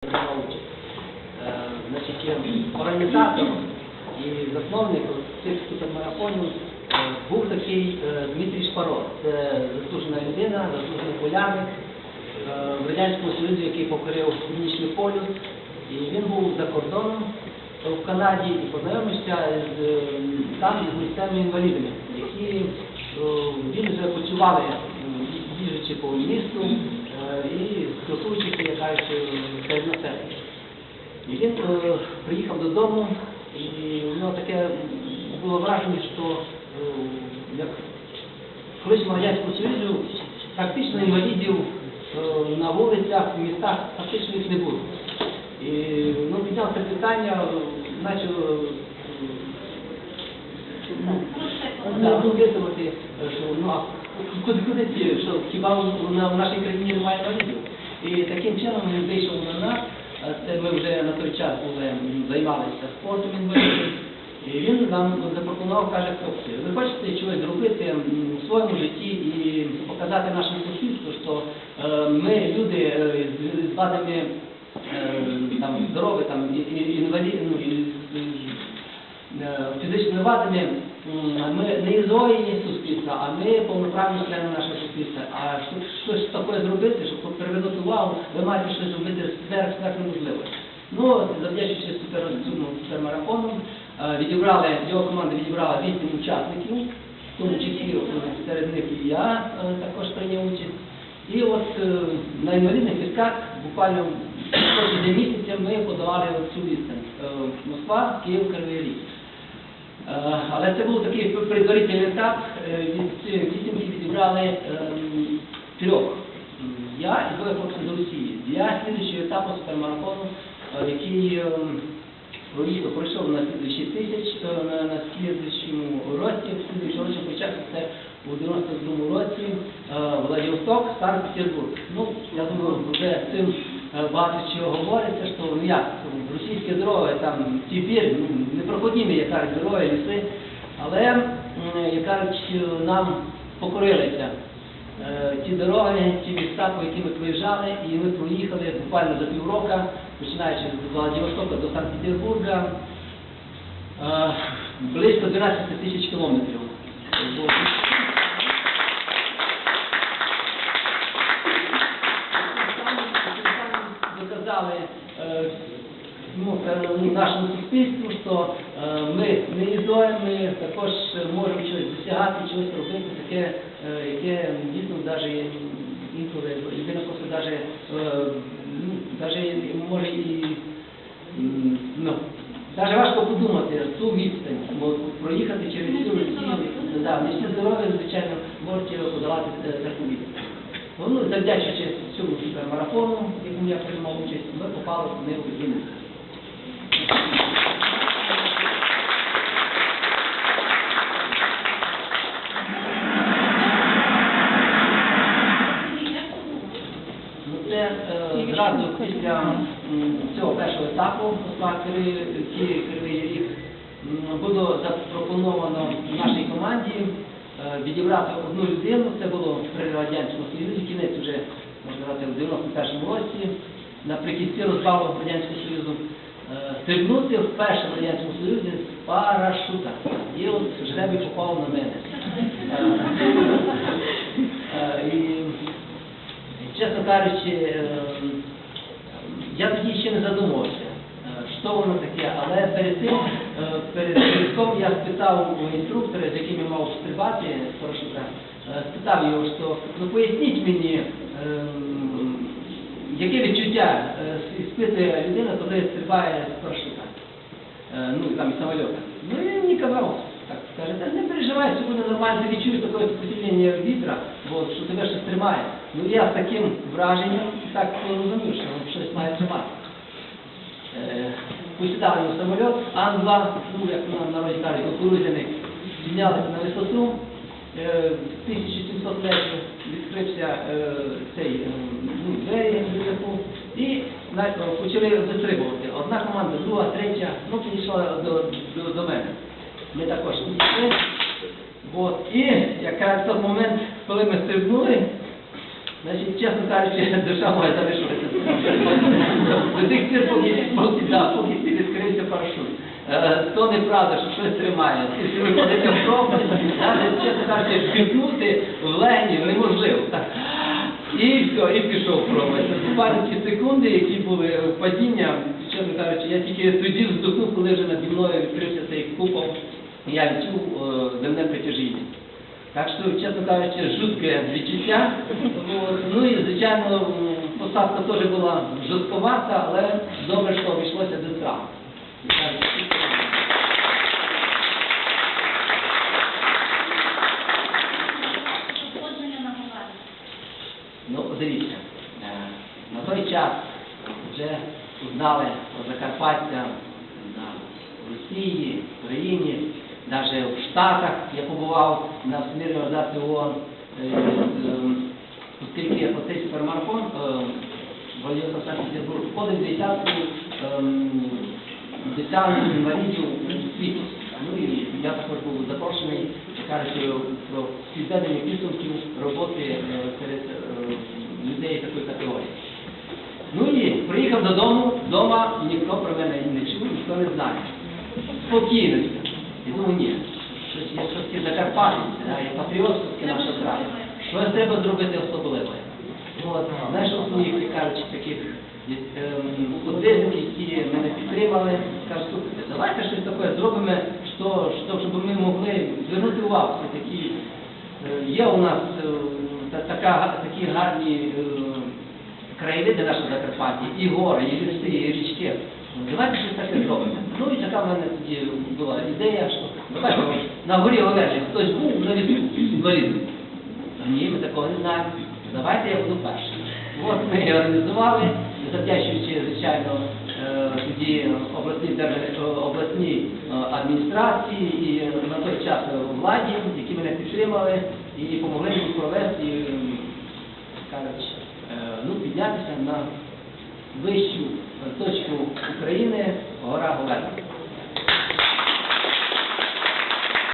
приймав. Е, і засновник цих супермарафонів е, був такий е, Дмитрій Шпаров. Це заслужена людина, заслужений поляник в Радянському Союзі, який покорив Північний полюс. І він був за кордоном в Канаді і познайомився там з місцевими інвалідами, які він вже почували, їжджучи по місту е, і стосуючися, як кажуть, е, серед населення. І він е, приїхав додому, і у нього таке було враження, що е, як в колишньому Радянському Союзі практично інвалідів е, на вулицях, в містах фактично їх не було. І ну, підняв це питання, е, почав Да, е, що ну, а куди куди ці, що хіба в, на- в нашій країні немає інвалідів? І таким чином він вийшов на нас, це ми вже на той час були, займалися спортом інвалідів. І він нам запропонував, каже, хлопці, ви хочете чогось зробити в своєму житті і показати нашому суспільству, що е, ми люди е, з, вадами е, там, здоров'я, там, і- і- інвалід, ну, фізичними вадами, ми не ізоїні суспільства, а ми повноправні члени нашого суспільства. А щось таке зробити, щоб привернути увагу, ви маєте щось зробити сверх неможливо. Ну, завдячуючи цьому супермарафону, е, відібрали, його команда відібрала 8 учасників, в тому числі серед них і я е, також прийняв участь. І от на інвалідних візках буквально кожні місяця ми подавали цю відстань. Е, Москва, Київ, Кривий Ріг. Але це був такий предварительний етап. Е, Від цих вісімки відібрали ем, трьох. Я і двоє хлопців з Росії. Для слідчого етапу супермарафону, е, який ем, пройшов на слідуючий тисяч, е, на, слідуючому році, в слідуючому році почався це у 92 році Владивосток, Санкт-Петербург. Ну, я думаю, вже цим багато чого говориться, що ну як, російські дороги там тепер ну, непроходимі, як кажуть, дороги, ліси, але, як кажуть, нам покорилися е, ті дороги, ті міста, по яким ми проїжджали, і ми проїхали буквально за півроку, починаючи з Владивостока до Санкт-Петербурга, е, близько 12 тисяч кілометрів. Доказали е, ну, е, нашому суспільству, що е, ми не ізоємо, ми також можемо щось досягати, щось робити, таке, е, яке дійсно навіть інколи людина просто навіть, е, навіть може і ну, навіть важко подумати ту відстань, проїхати через цю всі, да, не всі здорові, звичайно, можуть подавати е, таку відстань. Ну, завдячуючи цьому супермарафону, в якому я приймав участь, ми попали в книгу Гіннеса. Е, зразу після цього першого етапу Москва Кривий Ріг було запропоновано нашій команді е, відібрати одну людину. Це було при Радянському Союзі, кінець вже можна сказати в 91-му році, наприкінці розвалу Радянського Союзу. Стрибнути в Радянському Союзі з парашута. І от жребий попав на мене. Е, І чесно кажучи, е, я тоді ще не задумувався, е, що воно таке, але перед тим, перед стрибком я спитав у інструктора, з яким я мав стрибати парашута, спитав його, що ну поясніть мені, яке відчуття е, іспитує людина, коли стрибає з парашута, Е, ну там самоліта. Ну він мені казав, так каже, та не переживай, буде нормально, ти відчуєш таке сопротивлення вітра, бо що тебе щось тримає. Ну я з таким враженням так розумів, що щось має тримати. Е, Посідали в самоліт, Ан-2, ну як на народі кажуть, кукурудзяник, піднялися на висоту, е, 1700 метрів відкрився е, цей е, двері і почали вистрибувати. Одна команда, друга, третя, ну підійшла до, до, до мене. Ми також підійшли. От. І якраз той момент, коли ми стрибнули, Значить, чесно кажучи, душа моя залишилася. До тих пір, поки, поки, да, поки відкрився парашут. Е, То неправда, що щось тримає. Ти всі виходите в навіть, чесно кажучи, вдихнути в легені неможливо. І все, і пішов пропасть. Буквально секунди, які були падіння, чесно кажучи, я тільки тоді вздохнув, коли вже наді мною відкрився цей купол, і я відчув е, земне притяжіння. Так що, чесно кажучи, жутке відчуття. Ну і, звичайно, посадка теж була жорстковата, але добре, що обійшлося без травм. Ну, дивіться, е, на той час вже знали про Закарпаття на Росії, Україні, навіть в Штатах я побував на Всемирній організації ООН, е, е, оскільки оцей супермарафон Валюта Санкт-Петербург входить в десятку ем, інвалідів світу. Ну і я також був запрошений, кажучи, про підведення підсумків роботи е, серед е, людей такої категорії. Ну і приїхав додому, вдома ніхто про мене не чув, ніхто не знає. Спокійності. І думаю, ні, щось є щось да, є патріотське наша краю. Щось треба зробити особливе. Знайшов своїх, як кажучи, таких ем, які мене підтримали, кажуть, слухайте, давайте щось таке зробимо, що, що, щоб ми могли звернути увагу. Такі, е, є у нас е, та- така, такі гарні е, краєвиди наші Закарпатті, і гори, і ліси, і річки. Давайте щось таке зробимо. Ну і така в мене тоді була ідея, що давайте на горі Олежі хтось був на візку Ні, ми такого не знаємо. Давайте я буду перший. От ми і організували, завдячуючи, звичайно, е, тоді обласній, держ- е, адміністрації і на той час владі, які мене підтримали і допомогли мені провести, кажуть, е, ну, піднятися на вищу точку України, гора Говерло.